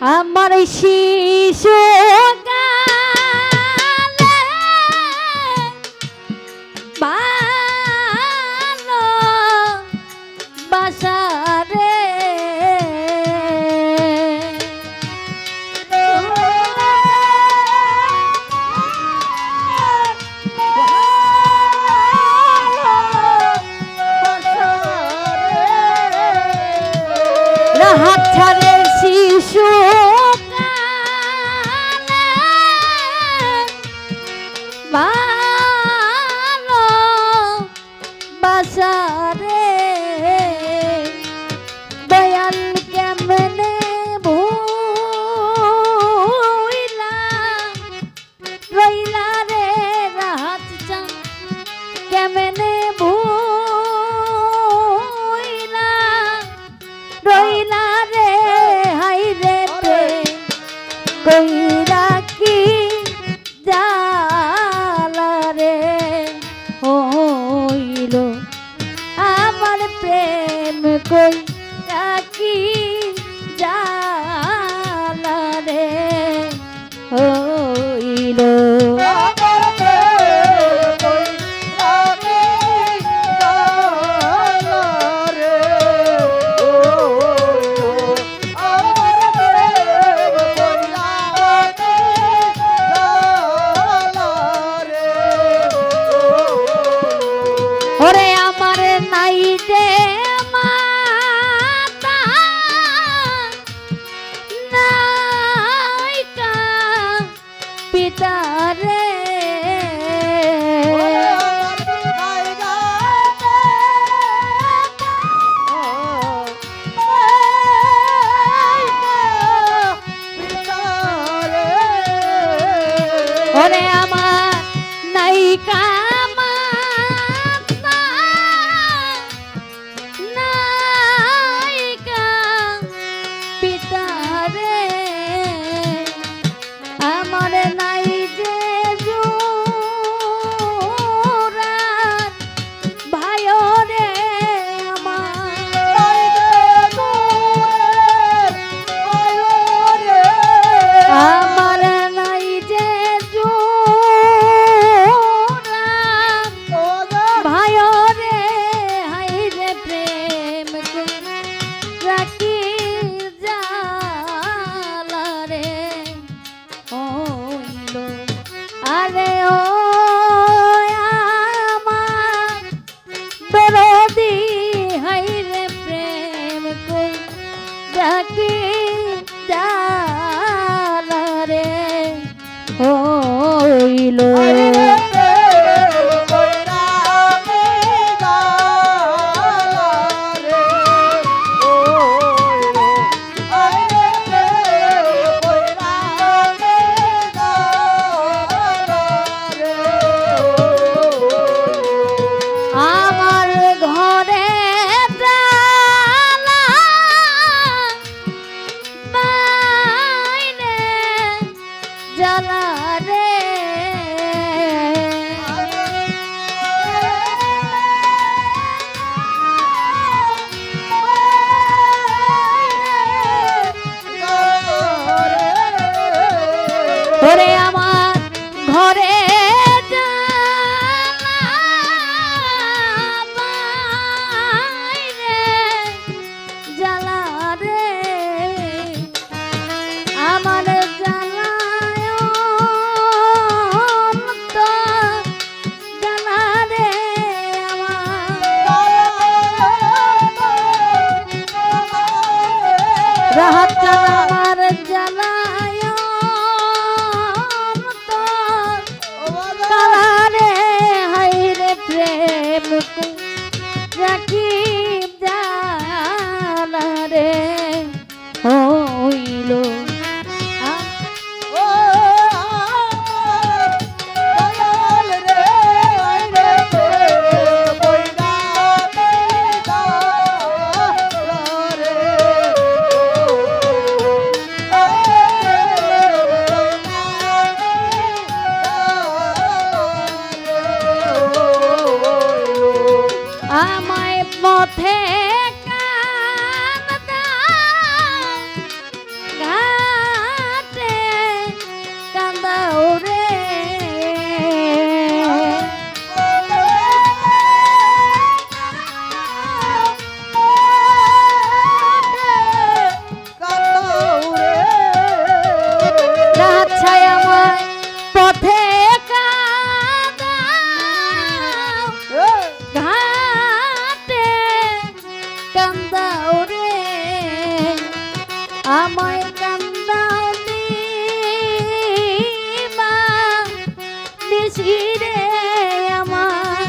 আমার শিশু ভালো। বাসারে। কইরা কি Oh thế নিশিরে আমার।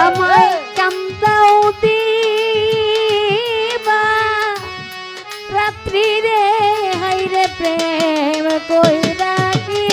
আমায় কান্দাও মা রাত্রি রে হাইরে প্রেম কইরা কি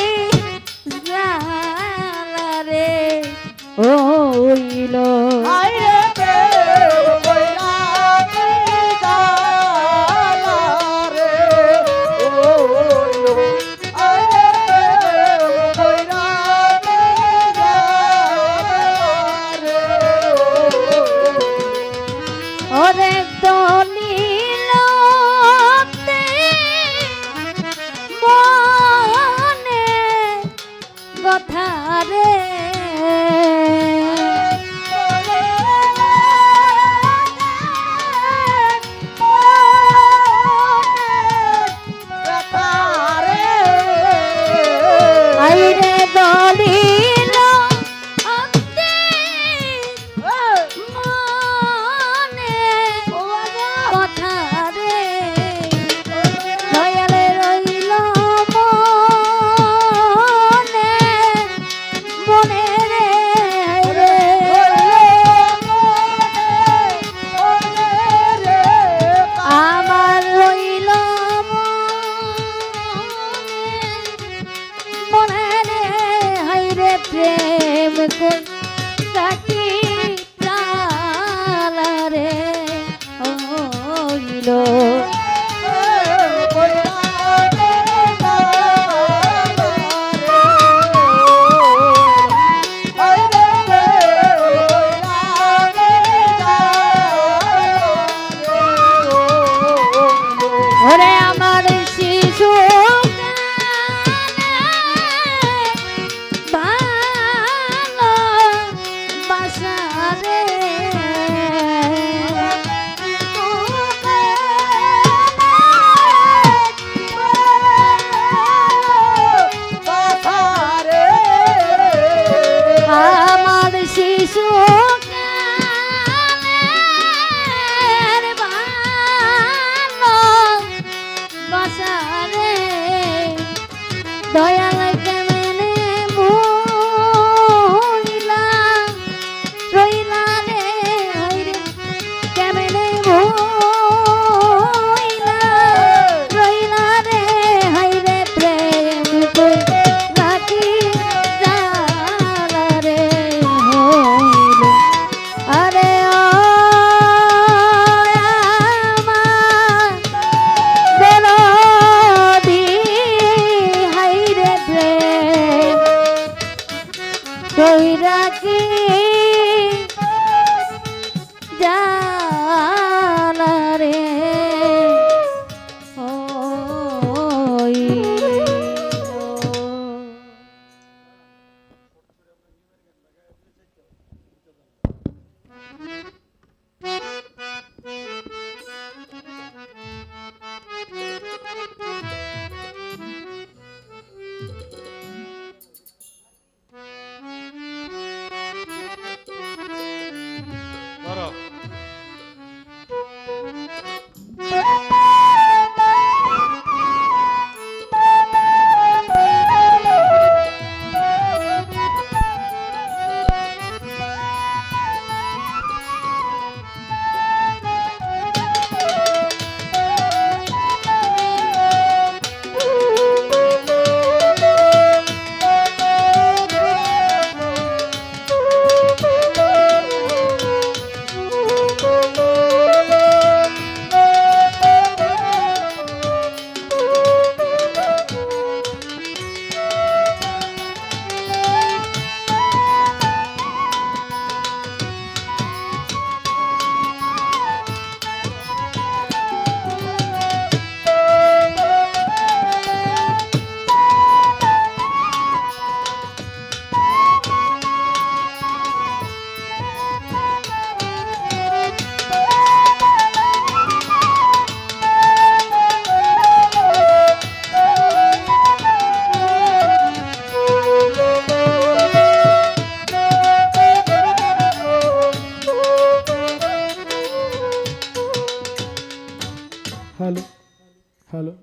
হ্যালো,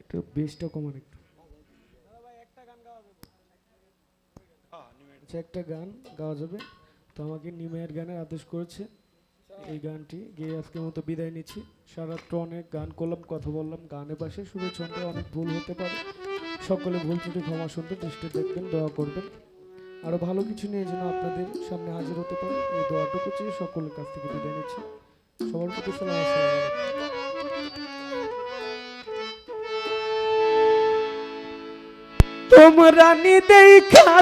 একটু বেসটা কমান একটু। আচ্ছা একটা গান গাওয়া যাবে। তো আমাকে নিমাইয়ের গানের আদেশ করেছে। এই গানটি গিয়ে আজকের মতো বিদায় নিচ্ছি। সারাত্র অনেক গান করলাম, কথা বললাম, গানে পাশে সুরের ছন্দে অনেক ভুল হতে পারে। সকলে ভুল ত্রুটি ক্ষমা শুনতে দৃষ্টি দেখবেন, দোয়া করবেন। আরও ভালো কিছু নিয়ে যেন আপনাদের সামনে হাজির হতে পারে, এই দোয়াটুকু চেয়ে সকলের কাছ থেকে বিদায় নিচ্ছি। সবার প্রতি সালাম, আসসালামু তোমরা নি দেখা